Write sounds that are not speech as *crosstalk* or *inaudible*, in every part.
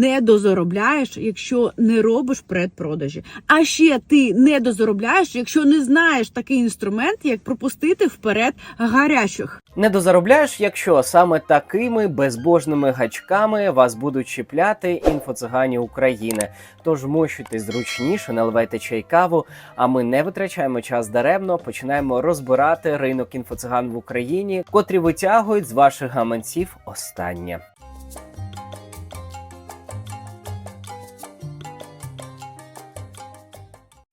не дозаробляєш, якщо не робиш предпродажі. А ще ти не дозаробляєш, якщо не знаєш такий інструмент, як пропустити вперед гарячих. Не дозаробляєш, якщо саме такими безбожними гачками вас будуть чіпляти інфоцигані України. Тож мощуйтесь зручніше, наливайте чай каву. А ми не витрачаємо час даремно. Починаємо розбирати ринок інфоциган в Україні, котрі витягують з ваших гаманців останнє.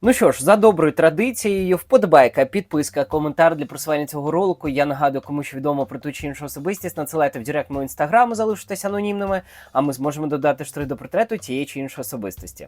Ну що ж, за доброю традицією, вподобайка, підписка, коментар для просування цього ролику. Я нагадую, кому що відомо про ту чи іншу особистість, надсилайте в директ мого інстаграму, залишитесь анонімними, а ми зможемо додати штрих до портрету тієї чи іншої особистості.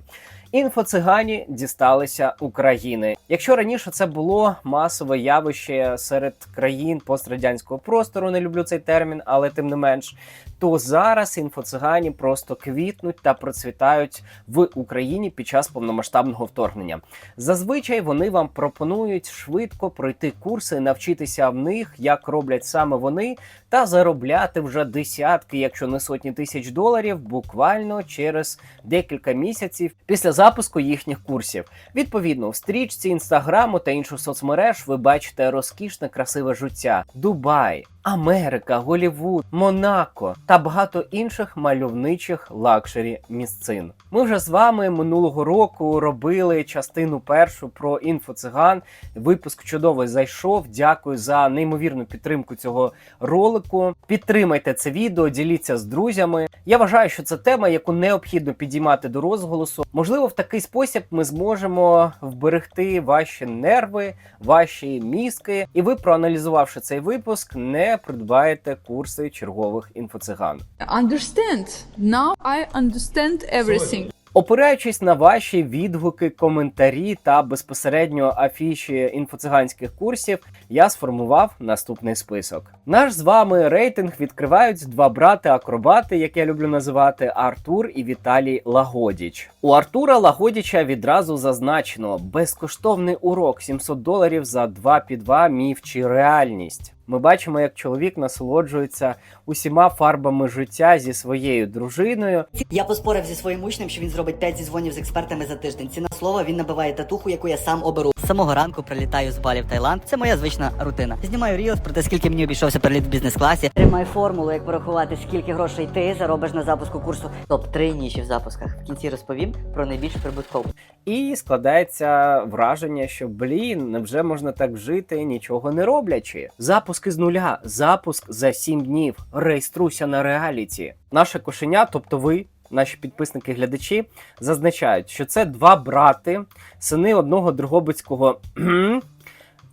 Інфоцигані дісталися України. Якщо раніше це було масове явище серед країн пострадянського простору, не люблю цей термін, але тим не менш, то зараз інфоцигані просто квітнуть та процвітають в Україні під час повномасштабного вторгнення. Зазвичай вони вам пропонують швидко пройти курси, навчитися в них, як роблять саме вони, та заробляти вже десятки, якщо не сотні тисяч доларів, буквально через декілька місяців після запуску їхніх курсів. Відповідно, в стрічці інстаграму та інших соцмереж ви бачите розкішне красиве життя Дубай. Америка, Голівуд, Монако та багато інших мальовничих лакшері місцин. Ми вже з вами минулого року робили частину першу про інфоциган. Випуск чудовий зайшов. Дякую за неймовірну підтримку цього ролику. Підтримайте це відео, діліться з друзями. Я вважаю, що це тема, яку необхідно підіймати до розголосу. Можливо, в такий спосіб ми зможемо вберегти ваші нерви, ваші мізки, і ви, проаналізувавши цей випуск, не придбаєте курси чергових інфоциган. Understand. Now I understand everything. Опираючись на ваші відгуки, коментарі та безпосередньо афіші інфоциганських курсів, я сформував наступний список. Наш з вами рейтинг відкривають два брати-акробати, як я люблю називати Артур і Віталій Лагодіч. У Артура Лагодіча відразу зазначено безкоштовний урок 700 доларів за 2 під 2 міф чи реальність. Ми бачимо, як чоловік насолоджується усіма фарбами життя зі своєю дружиною, Я поспорив зі своїм учнем, що він зробить 5 зізвонів з експертами за тиждень. Ціна слова він набиває татуху, яку я сам оберу. З самого ранку прилітаю з Балі в Таїланд. Це моя звична рутина. Знімаю рілс про те, скільки мені обійшовся переліт в бізнес-класі. Тримай формулу, як порахувати, скільки грошей ти заробиш на запуску курсу. Топ 3 ніші в запусках. В кінці розповім про найбільш прибуткову. і складається враження, що блін, невже можна так жити, нічого не роблячи. Запуск із нуля, запуск за 7 днів. Реєструйся на реаліті. Наше кошеня, тобто ви. Наші підписники глядачі зазначають, що це два брати, сини одного дрогобицького,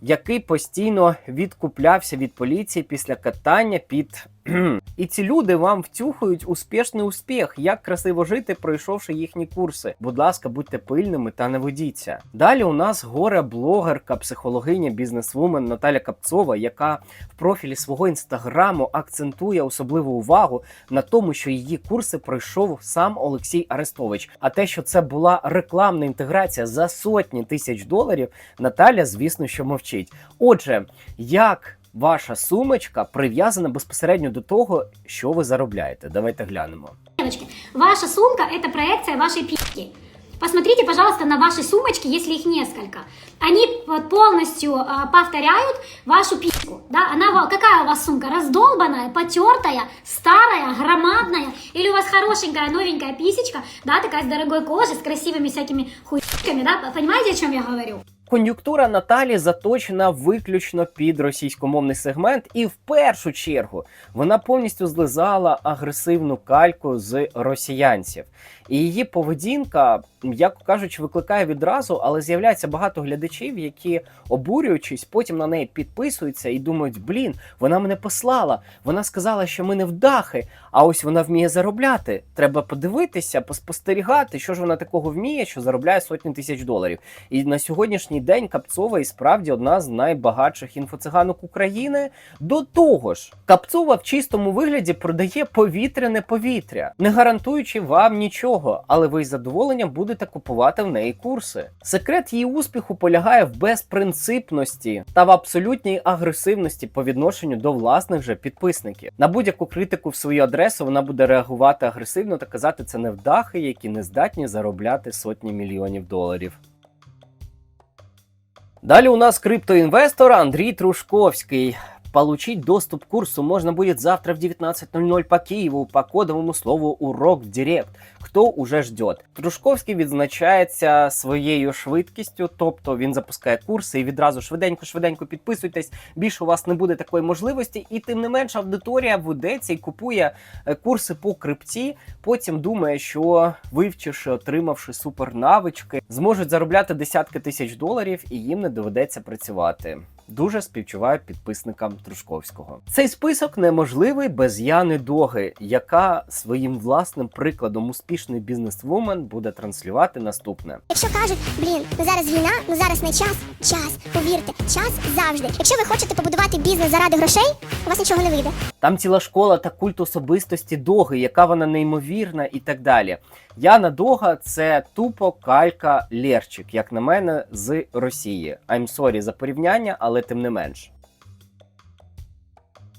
який постійно відкуплявся від поліції після катання під. І ці люди вам втюхають успішний успіх, як красиво жити, пройшовши їхні курси. Будь ласка, будьте пильними та не ведіться. Далі у нас горе блогерка, психологиня, бізнесвумен Наталя Капцова, яка в профілі свого інстаграму акцентує особливу увагу на тому, що її курси пройшов сам Олексій Арестович. А те, що це була рекламна інтеграція за сотні тисяч доларів, Наталя, звісно, що мовчить. Отже, як ваша сумочка прив'язана безпосередньо до того, що ви заробляєте? Давайте глянемо. Девочки, ваша сумка – это проекция вашей пи***ки. Посмотрите, пожалуйста, на ваши сумочки, если их несколько. Они полностью а, повторяют вашу письку. Да? Она, какая у вас сумка? Раздолбанная, потертая, старая, громадная? Или у вас хорошенькая, новенькая писечка, да, такая с дорогой кожей, с красивыми всякими хуйками, да? Понимаете, о чем я говорю? Кон'юнктура Наталі заточена виключно під російськомовний сегмент, і в першу чергу вона повністю злизала агресивну кальку з росіянців. І її поведінка, м'яко кажучи, викликає відразу, але з'являється багато глядачів, які обурюючись, потім на неї підписуються і думають: блін, вона мене послала. Вона сказала, що ми не вдахи, а ось вона вміє заробляти. Треба подивитися, поспостерігати, що ж вона такого вміє, що заробляє сотні тисяч доларів. І на сьогоднішній день Капцова і справді одна з найбагатших інфоциганок України. До того ж, Капцова в чистому вигляді продає повітряне повітря, не гарантуючи вам нічого, але ви із задоволенням будете купувати в неї курси. Секрет її успіху полягає в безпринципності та в абсолютній агресивності по відношенню до власних же підписників. На будь-яку критику в свою адресу вона буде реагувати агресивно та казати це невдахи, які не здатні заробляти сотні мільйонів доларів. Далі у нас криптоінвестор Андрій Трушковський. Получить доступ к курсу можно будет завтра в 19.00 по Киеву по кодовому слову «Урок в Директ». Хто уже ждет? Трушковський відзначається своєю швидкістю, тобто він запускає курси і відразу швиденько-швиденько підписуйтесь. Більше у вас не буде такої можливості, і тим не менш аудиторія ведеться і купує е, курси по крипті. Потім думає, що вивчивши, отримавши супернавички, зможуть заробляти десятки тисяч доларів, і їм не доведеться працювати. Дуже співчуваю підписникам Трушковського. Цей список неможливий без Яни Доги, яка своїм власним прикладом успішний бізнесвумен буде транслювати наступне. Якщо кажуть, блін, ну зараз війна, ну зараз не час, час, повірте, час завжди. Якщо ви хочете побудувати бізнес заради грошей, у вас нічого не вийде. Там ціла школа та культ особистості Доги, яка вона неймовірна і так далі. Яна Дога це тупо калька Лерчик, як на мене, з Росії. I'm sorry за порівняння, але тим не менш.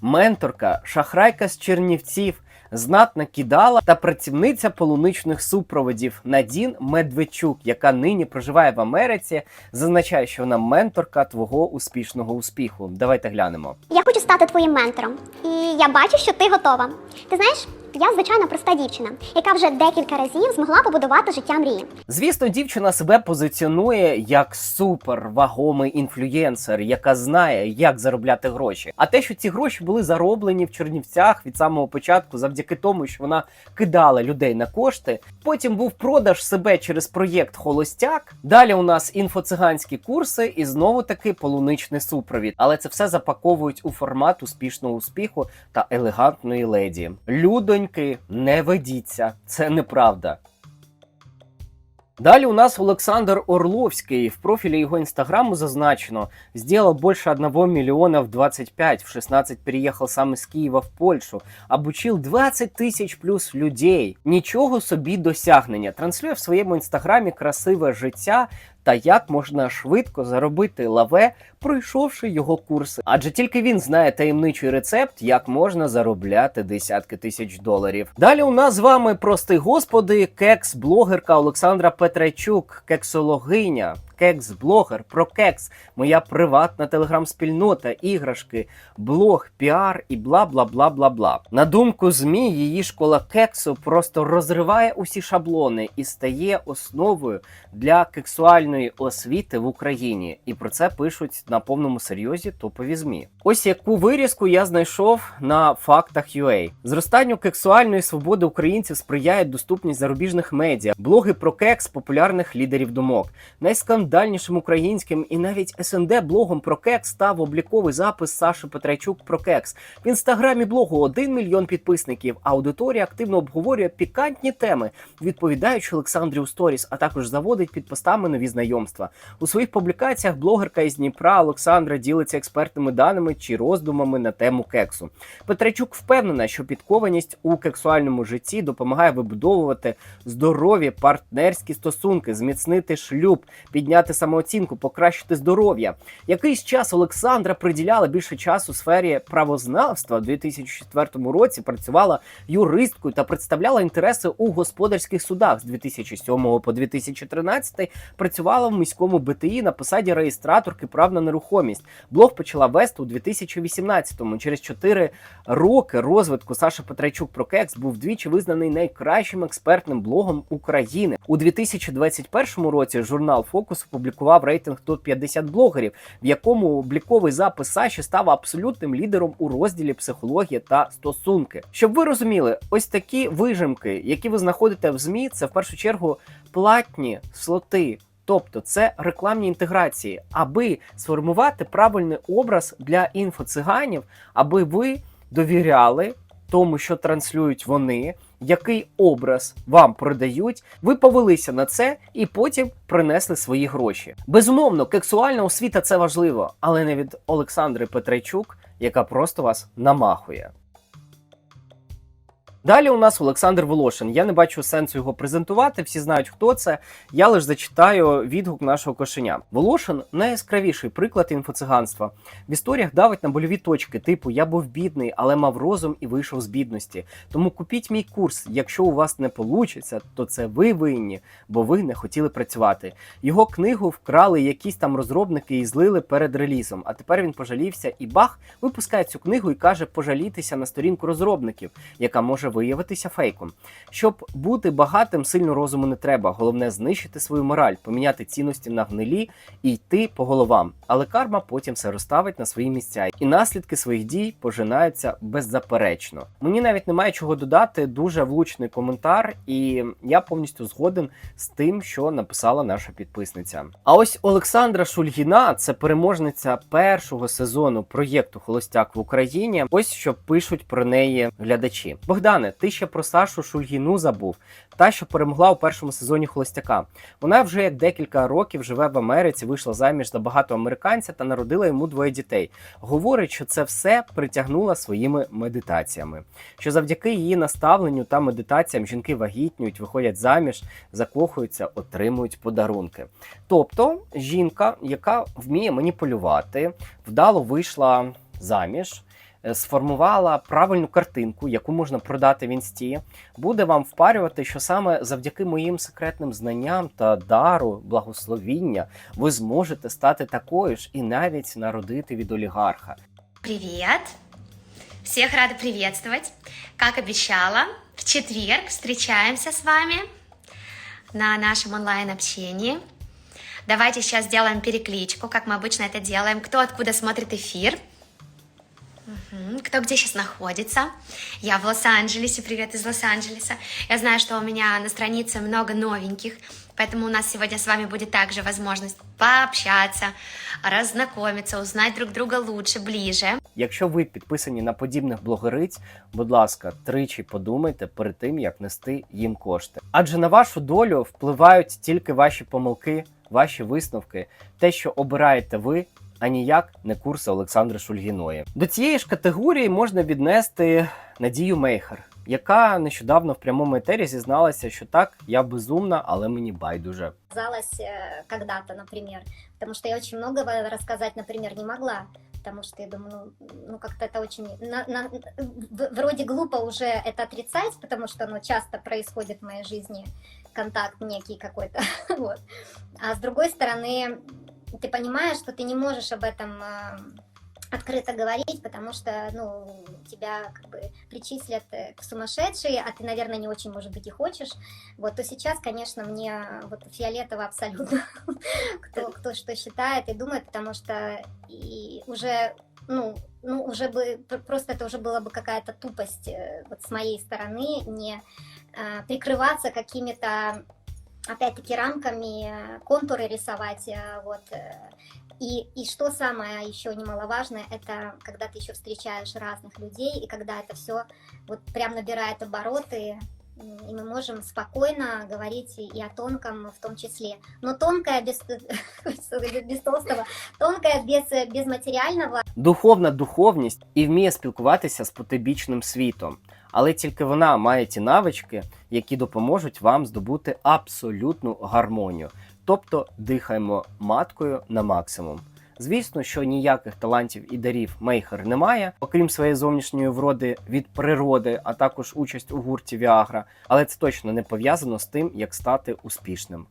Менторка, шахрайка з Чернівців, знатна кидала та працівниця полуничних супроводів Надін Медведчук, яка нині проживає в Америці, зазначає, що вона менторка твого успішного успіху. Давайте глянемо. Я хочу стати твоїм ментором, і я бачу, що ти готова. Ти знаєш, я звичайно проста дівчина, яка вже декілька разів змогла побудувати життя мрії. Звісно, дівчина себе позиціонує як супер вагомий інфлюєнсер, яка знає, як заробляти гроші. А те, що ці гроші були зароблені в Чернівцях від самого початку, завдяки тому, що вона кидала людей на кошти. Потім був продаж себе через проєкт Холостяк. Далі у нас інфоциганські курси і знову таки полуничний супровід. Але це все запаковують у формат успішного успіху та елегантної леді. Людоньки, не ведіться, це неправда. Далі у нас Олександр Орловський. В профілі його інстаграму зазначено: сделал больше 1 миллиона в 25, в 16 переехал сам из Києва в Польщу, обучил 20 тисяч плюс людей. Нічого собі досягнення. Транслює в своєму інстаграмі красиве життя та як можна швидко заробити лаве, пройшовши його курси. Адже тільки він знає таємничий рецепт, як можна заробляти десятки тисяч доларів. Далі у нас з вами, прости господи, кекс-блогерка Олександра Петрачук, кексологиня. Кекс-блогер про кекс, моя приватна телеграм-спільнота, іграшки, блог, піар і бла бла бла бла бла. На думку ЗМІ, її школа кексу просто розриває усі шаблони і стає основою для кексуальної освіти в Україні. І про це пишуть на повному серйозі топові ЗМІ. Ось яку вирізку я знайшов на фактах UA. Зростанню кексуальної свободи українців сприяє доступність зарубіжних медіа, блоги про кекс популярних лідерів думок. Найскандальнішим українським і навіть СНД блогом про кекс став обліковий запис Саші Петрайчук про кекс. В інстаграмі блогу 1 мільйон підписників. Аудиторія активно обговорює пікантні теми, відповідаючи Олександрі у сторіс, а також заводить під постами нові знайомства. У своїх публікаціях блогерка із Дніпра Олександра ділиться експертними даними чи роздумами на тему кексу. Петрайчук впевнена, що підкованість у кексуальному житті допомагає вибудовувати здорові партнерські стосунки, зміцнити шлюб, підняти самооцінку, покращити здоров'я. Якийсь час Олександра приділяла більше часу сфері правознавства. У 2004 році працювала юристкою та представляла інтереси у господарських судах. З 2007 по 2013 працювала в міському БТІ на посаді реєстраторки прав на нерухомість. Блог почала вести у 2018-му. Через 4 роки розвитку Саша Петрайчук про кекс був двічі визнаний найкращим експертним блогом України. У 2021 році журнал Фокус опублікував рейтинг топ 50 блогерів, в якому обліковий запис Саші став абсолютним лідером у розділі психологія та стосунки. Щоб ви розуміли, ось такі вижимки, які ви знаходите в змі, це в першу чергу платні слоти. Тобто це рекламні інтеграції, аби сформувати правильний образ для інфоциганів, аби ви довіряли тому, що транслюють вони, який образ вам продають, ви повелися на це і потім принесли свої гроші. Безумовно, кексуальна освіта це важливо, але не від Олександри Петрайчук, яка просто вас намахує. Далі у нас Олександр Волошин. Я не бачу сенсу його презентувати. Всі знають, хто це. Я лише зачитаю відгук нашого кошеня. Волошин найяскравіший приклад інфоциганства. В історіях давить на больові точки, типу Я був бідний, але мав розум і вийшов з бідності. Тому купіть мій курс. Якщо у вас не вийде, то це ви винні, бо ви не хотіли працювати. Його книгу вкрали якісь там розробники і злили перед релізом. А тепер він пожалівся і бах випускає цю книгу і каже пожалітися на сторінку розробників, яка може виявитися фейком. Щоб бути багатим, сильно розуму не треба. Головне знищити свою мораль, поміняти цінності на гнилі і йти по головам. Але карма потім все розставить на свої місця, і наслідки своїх дій пожинаються беззаперечно. Мені навіть немає чого додати. Дуже влучний коментар, і я повністю згоден з тим, що написала наша підписниця. А ось Олександра Шульгіна, це переможниця першого сезону проєкту Холостяк в Україні. Ось що пишуть про неї глядачі. Богдане, ти ще про Сашу Шульгіну забув, та що перемогла у першому сезоні Холостяка. Вона вже як декілька років живе в Америці, вийшла заміж за багато американця та народила йому двоє дітей. Говорить, що це все притягнула своїми медитаціями. Що завдяки її наставленню та медитаціям жінки вагітнюють, виходять заміж, закохуються, отримують подарунки. Тобто, жінка, яка вміє маніпулювати, вдало вийшла заміж. е, Сформувала правильну картинку, яку можна продати в інсті, буде вам впарювати, що саме завдяки моїм секретним знанням та дару, благословіння, ви зможете стати такою ж і навіть народити від олігарха. Привет! Всех рада приветствовать. Как обещала, в четверг встречаемся с вами на нашем онлайн-общении. Давайте сейчас сделаем перекличку, как мы обычно это делаем. Кто откуда смотрит эфир? Мгм. Кто где сейчас находится? Я в Лос-Анджелесе, привет из Лос-Анджелеса. Я знаю, что у меня на странице много новеньких, поэтому у нас сегодня с вами будет также возможность пообщаться, разнакомиться, узнать друг друга лучше, ближе. Якщо ви підписані на подібних блогериць, будь ласка, тричі подумайте перед тим, як нести їм кошти. Адже на вашу долю впливають тільки ваші помилки, ваші висновки, те, що обираєте ви А ніяк не курси Олександри Шульгіної. До цієї ж категорії можна віднести Надію Мейхер, яка нещодавно в прямому етері зізналася, що так, я безумна, але мені байдуже. казалось э, когда-то, например. Потому что я очень многого рассказать, например, не могла. Потому что я думаю, ну, ну как-то это очень... на- на- в- вроде глупо уже это отрицать, потому что ну, часто происходит в моей жизни контакт некий какой-то. *laughs* вот. А с другой стороны, ты понимаешь, что ты не можешь об этом э, открыто говорить, потому что, ну, тебя как бы причислят э, к сумасшедшей, а ты, наверное, не очень, может быть, и хочешь. Вот, то сейчас, конечно, мне вот фиолетово абсолютно, *laughs* кто, кто что считает и думает, потому что и уже, ну, ну, уже бы, пр- просто это уже была бы какая-то тупость э, вот с моей стороны, не э, прикрываться какими-то, опять-таки, рамками, э, контуры рисовать, э, вот, э, и, и что самое еще немаловажное, это когда ты еще встречаешь разных людей, и когда это все вот прям набирает обороты, м, и мы можем спокойно говорить и и о тонком в том числе. Но тонкое без, *laughs* без толстого, тонкое без, э, без материального, Духовна духовність і вміє спілкуватися з потибічним світом, але тільки вона має ті навички, які допоможуть вам здобути абсолютну гармонію. Тобто дихаємо маткою на максимум. Звісно, що ніяких талантів і дарів Мейхер немає, окрім своєї зовнішньої вроди від природи, а також участь у гурті Віагра, але це точно не пов'язано з тим, як стати успішним.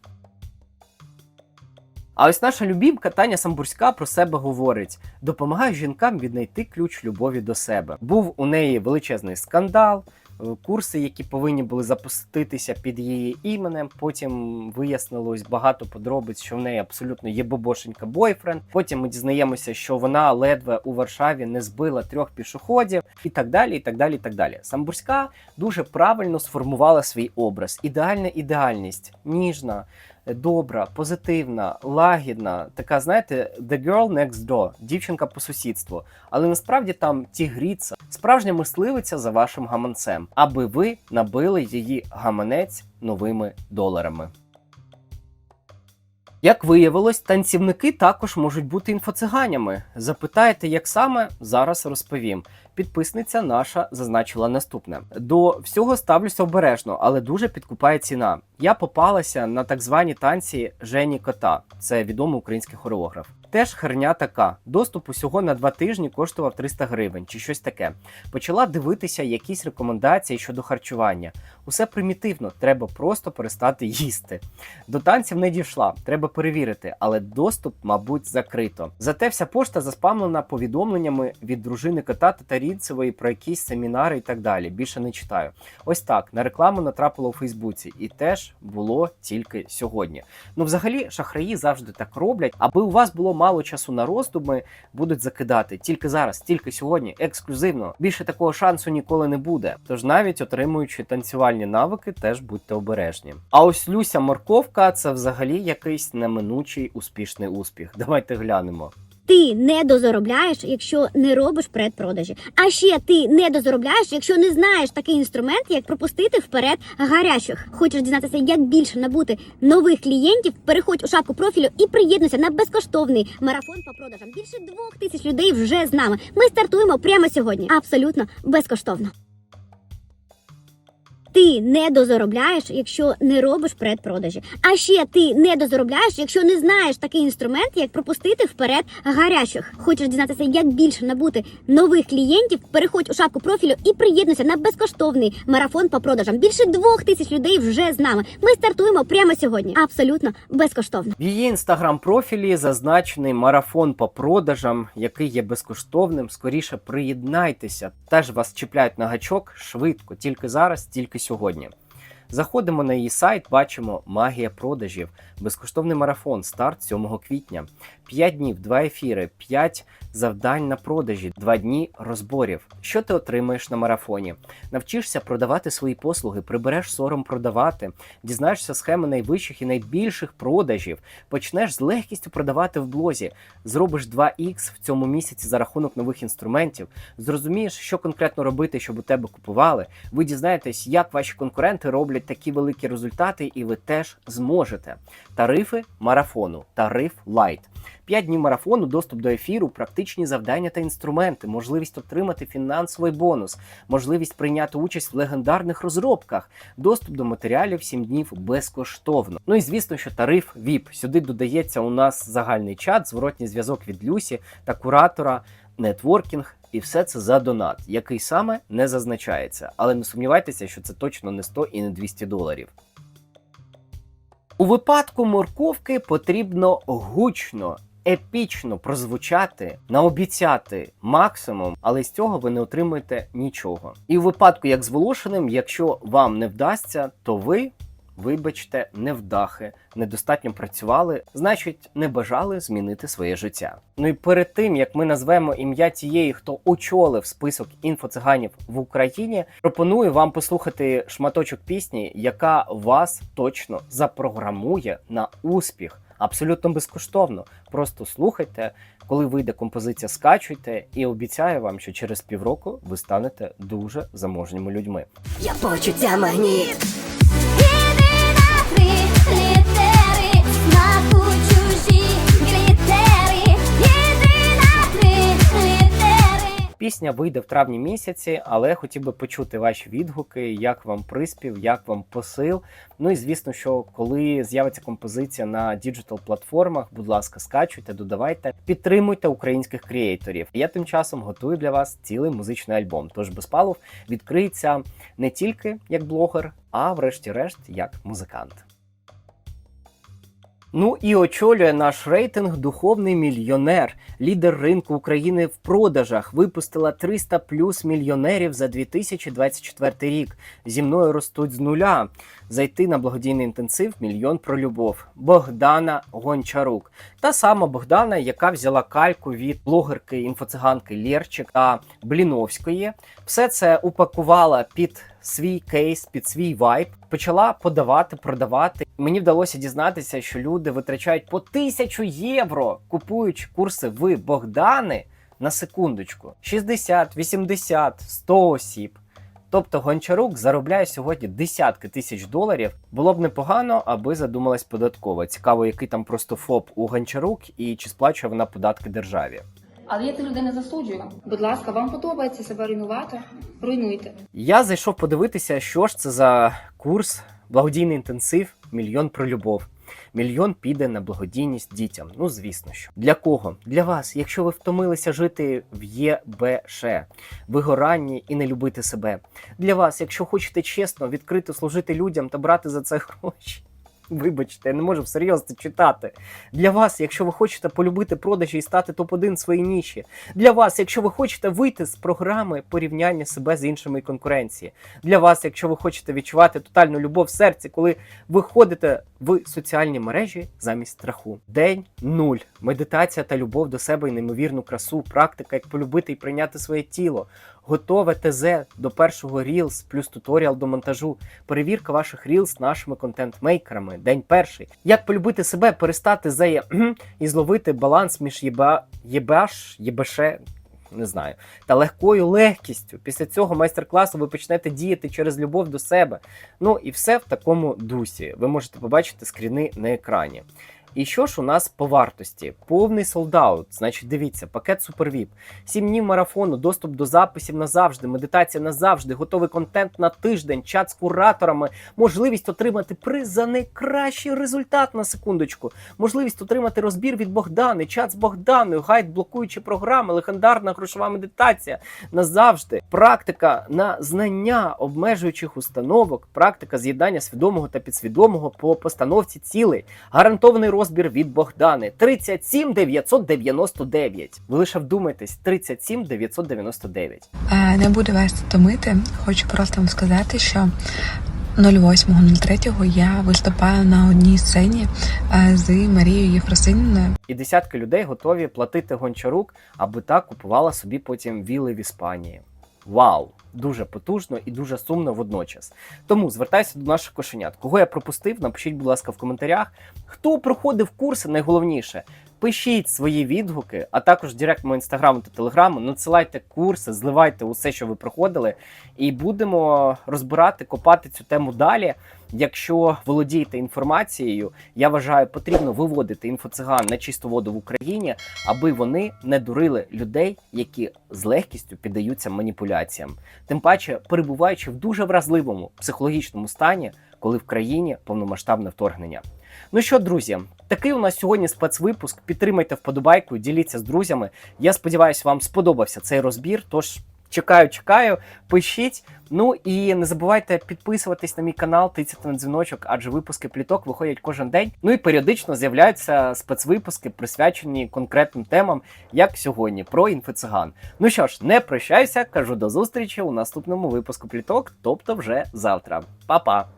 А ось наша любімка Таня Самбурська про себе говорить: допомагає жінкам віднайти ключ любові до себе. Був у неї величезний скандал, е, курси, які повинні були запуститися під її іменем. Потім вияснилось багато подробиць, що в неї абсолютно є бобошенька бойфренд. Потім ми дізнаємося, що вона ледве у Варшаві не збила трьох пішоходів, і так далі. І так далі. І так далі. Самбурська дуже правильно сформувала свій образ. Ідеальна ідеальність, ніжна добра, позитивна, лагідна, така, знаєте, the girl next door, дівчинка по сусідству. Але насправді там тігріця, справжня мисливиця за вашим гаманцем, аби ви набили її гаманець новими доларами. Як виявилось, танцівники також можуть бути інфоциганями. Запитаєте, як саме зараз розповім. Підписниця наша зазначила наступне: до всього ставлюся обережно, але дуже підкупає ціна. Я попалася на так звані танці Жені Кота, це відомий український хореограф. Теж херня така. Доступ усього на два тижні коштував 300 гривень чи щось таке. Почала дивитися якісь рекомендації щодо харчування. Усе примітивно, треба просто перестати їсти. До танців не дійшла, треба перевірити, але доступ, мабуть, закрито. Зате вся пошта заспамлена повідомленнями від дружини кота Татарінцевої про якісь семінари і так далі. Більше не читаю. Ось так на рекламу натрапила у Фейсбуці, і теж було тільки сьогодні. Ну, взагалі, шахраї завжди так роблять, аби у вас було мало часу на роздуми, будуть закидати тільки зараз, тільки сьогодні, ексклюзивно. Більше такого шансу ніколи не буде. Тож навіть отримуючи танцювальні навики, теж будьте обережні. А ось Люся Морковка це взагалі якийсь неминучий успішний успіх. Давайте глянемо. Ти не дозаробляєш, якщо не робиш предпродажі. А ще ти не дозаробляєш, якщо не знаєш такий інструмент, як пропустити вперед гарячих. Хочеш дізнатися, як більше набути нових клієнтів? Переходь у шапку профілю і приєднуйся на безкоштовний марафон по продажам. Більше двох тисяч людей вже з нами. Ми стартуємо прямо сьогодні. Абсолютно безкоштовно. Ти не дозаробляєш, якщо не робиш предпродажі. А ще ти не дозаробляєш, якщо не знаєш такий інструмент, як пропустити вперед гарячих. Хочеш дізнатися, як більше набути нових клієнтів? Переходь у шапку профілю і приєднуйся на безкоштовний марафон по продажам. Більше двох тисяч людей вже з нами. Ми стартуємо прямо сьогодні. Абсолютно безкоштовно. В її інстаграм-профілі зазначений марафон по продажам, який є безкоштовним. Скоріше приєднайтеся. Теж вас чіпляють на гачок швидко, тільки зараз, тільки сьогодні сьогодні. Заходимо на її сайт, бачимо магія продажів, безкоштовний марафон, старт 7 квітня. 5 днів, 2 ефіри, 5 завдань на продажі, 2 дні розборів. Що ти отримаєш на марафоні? Навчишся продавати свої послуги, прибереш сором продавати, дізнаєшся схеми найвищих і найбільших продажів, почнеш з легкістю продавати в блозі, зробиш 2х в цьому місяці за рахунок нових інструментів, зрозумієш, що конкретно робити, щоб у тебе купували. Ви дізнаєтесь, як ваші конкуренти роблять такі великі результати, і ви теж зможете. Тарифи марафону, тариф Лайт. 5 днів марафону, доступ до ефіру, практичні завдання та інструменти, можливість отримати фінансовий бонус, можливість прийняти участь в легендарних розробках, доступ до матеріалів 7 днів безкоштовно. Ну і звісно, що тариф VIP. Сюди додається у нас загальний чат, зворотній зв'язок від Люсі та куратора, нетворкінг. І все це за донат, який саме не зазначається. Але не сумнівайтеся, що це точно не 100 і не 200 доларів. У випадку морковки потрібно гучно, епічно прозвучати, наобіцяти максимум, але з цього ви не отримаєте нічого. І у випадку, як з Волошиним, якщо вам не вдасться, то ви. Вибачте, невдахи, недостатньо працювали, значить, не бажали змінити своє життя. Ну і перед тим як ми назвемо ім'я тієї, хто очолив список інфоциганів в Україні, пропоную вам послухати шматочок пісні, яка вас точно запрограмує на успіх. Абсолютно безкоштовно. Просто слухайте, коли вийде композиція, скачуйте, і обіцяю вам, що через півроку ви станете дуже заможніми людьми. Я почуття магніт. Пісня вийде в травні місяці, але хотів би почути ваші відгуки, як вам приспів, як вам посил. Ну і звісно, що коли з'явиться композиція на діджитал платформах, будь ласка, скачуйте, додавайте, підтримуйте українських креаторів. Я тим часом готую для вас цілий музичний альбом. Тож Безпалов відкриється не тільки як блогер, а врешті-решт як музикант. Ну і очолює наш рейтинг духовний мільйонер, лідер ринку України в продажах. Випустила 300 плюс мільйонерів за 2024 рік. Зі мною ростуть з нуля. Зайти на благодійний інтенсив Мільйон про любов Богдана Гончарук. Та сама Богдана, яка взяла кальку від блогерки інфоциганки Лєрчик та Бліновської. Все це упакувала під свій кейс, під свій вайб, почала подавати, продавати. Мені вдалося дізнатися, що люди витрачають по тисячу євро, купуючи курси в Богдани на секундочку: 60, 80, 100 осіб. Тобто Гончарук заробляє сьогодні десятки тисяч доларів. Було б непогано, аби задумалась податкова. Цікаво, який там просто ФОП у Гончарук і чи сплачує вона податки державі. Але я цих людей не засуджую. Будь ласка, вам подобається себе руйнувати? Руйнуйте. Я зайшов подивитися, що ж це за курс, благодійний інтенсив, мільйон про любов. Мільйон піде на благодійність дітям. Ну, звісно що. Для кого? Для вас, якщо ви втомилися жити в ЄБШ, вигоранні і не любити себе. Для вас, якщо хочете чесно, відкрито служити людям та брати за це *laughs* гроші. Вибачте, я не можу всерйоз це читати. Для вас, якщо ви хочете полюбити продажі і стати топ-1 в своїй ніші. Для вас, якщо ви хочете вийти з програми порівняння себе з іншими конкуренції. Для вас, якщо ви хочете відчувати тотальну любов в серці, коли ви ходите в соціальні мережі замість страху. День нуль. Медитація та любов до себе і неймовірну красу, практика, як полюбити і прийняти своє тіло. Готове ТЗ до першого Reels плюс туторіал до монтажу. Перевірка ваших Reels нашими контент-мейкерами. День перший. Як полюбити себе, перестати за є- і зловити баланс між єба... єбаш, єбеше, не знаю, та легкою легкістю. Після цього майстер-класу ви почнете діяти через любов до себе. Ну і все в такому дусі. Ви можете побачити скріни на екрані. І що ж у нас по вартості? Повний солдаут. Значить, дивіться, пакет супервіп, 7 днів марафону, доступ до записів назавжди, медитація назавжди, готовий контент на тиждень, чат з кураторами, можливість отримати приз за найкращий результат на секундочку, можливість отримати розбір від Богдани, чат з Богданою, гайд блокуючі програми, легендарна грошова медитація назавжди, практика на знання обмежуючих установок, практика з'єднання свідомого та підсвідомого по постановці цілей, гарантований розбір від Богдани 37 999. Ви лише вдумайтесь, 37 999. Е, Не буду вас томити. Хочу просто вам сказати, що 08.03 я виступаю на одній сцені е, з Марією Єфросиніною. І десятки людей готові платити гончарук, аби та купувала собі потім віли в Іспанії. Вау! Дуже потужно і дуже сумно водночас. Тому звертайся до наших кошенят. Кого я пропустив, напишіть, будь ласка, в коментарях. Хто проходив курси, найголовніше. Пишіть свої відгуки, а також директ мого інстаграму та телеграму. Надсилайте курси, зливайте усе, що ви проходили, і будемо розбирати, копати цю тему далі. Якщо володієте інформацією, я вважаю, потрібно виводити інфоциган на чисту воду в Україні, аби вони не дурили людей, які з легкістю піддаються маніпуляціям. Тим паче, перебуваючи в дуже вразливому психологічному стані, коли в країні повномасштабне вторгнення. Ну що, друзі, такий у нас сьогодні спецвипуск. Підтримайте вподобайку, діліться з друзями. Я сподіваюся, вам сподобався цей розбір. Тож чекаю, чекаю, пишіть. Ну і не забувайте підписуватись на мій канал, тицяти на дзвіночок, адже випуски пліток виходять кожен день. Ну і періодично з'являються спецвипуски, присвячені конкретним темам, як сьогодні, про інфоциган. Ну що ж, не прощаюся, кажу до зустрічі у наступному випуску пліток, тобто вже завтра. Па-па!